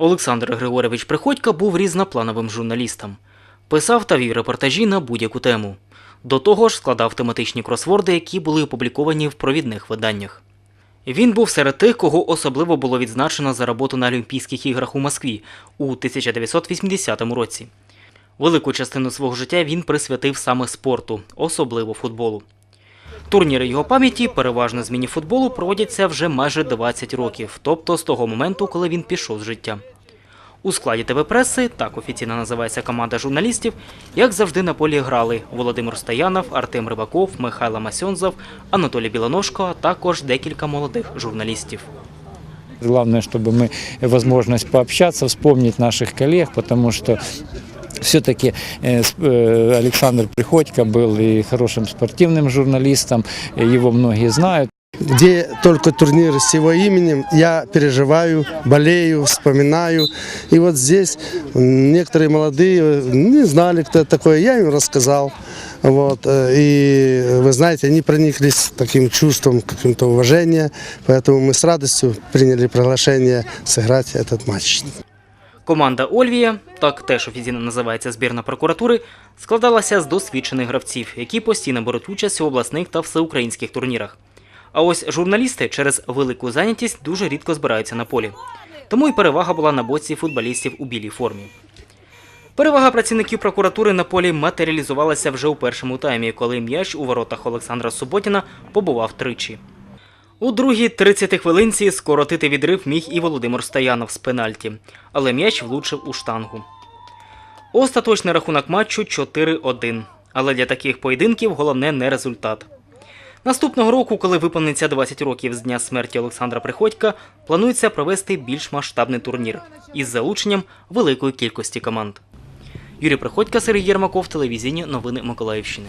Олександр Григорович Приходько був різноплановим журналістом. Писав та вів репортажі на будь-яку тему. До того ж, складав тематичні кросворди, які були опубліковані в провідних виданнях. Він був серед тих, кого особливо було відзначено за роботу на Олімпійських іграх у Москві у 1980 році. Велику частину свого життя він присвятив саме спорту, особливо футболу. Турніри його пам'яті, переважно з міні-футболу, проводяться вже майже 20 років, тобто з того моменту, коли він пішов з життя. У складі ТВ-преси, так офіційно називається команда журналістів, як завжди на полі грали Володимир Стоянов, Артем Рибаков, Михайло Масьонзов, Анатолій Білоножко, а також декілька молодих журналістів. Главное, чтобы мы возможность пообщаться, вспомнить наших коллег, потому что все-таки Александр Приходько был и хорошим спортивным журналистом, э, его многие знают. где только турнир с его именем, я переживаю, болею, вспоминаю. И вот здесь некоторые молодые не знали, кто это такой, я им рассказал. Вот. э, И вы знаете, они прониклись таким чувством, каким-то уважения, поэтому мы с радостью приняли приглашение сыграть этот матч. Команда Ольвія, так теж офіційно називається збірна прокуратури, складалася з досвідчених гравців, які постійно беруть участь у обласних та всеукраїнських турнірах. А ось журналісти через велику зайнятість дуже рідко збираються на полі. Тому і перевага була на боці футболістів у білій формі. Перевага працівників прокуратури на полі матеріалізувалася вже у першому таймі, коли м'яч у воротах Олександра Суботіна побував тричі. У другій 30 хвилинці скоротити відрив міг і Володимир Стоянов з пенальті, але м'яч влучив у штангу. Остаточний рахунок матчу 4-1. Але для таких поєдинків головне не результат. Наступного року, коли виповниться 20 років з дня смерті Олександра Приходька, планується провести більш масштабний турнір із залученням великої кількості команд. Юрій Приходько, Сергій Єрмаков, телевізійні новини Миколаївщини.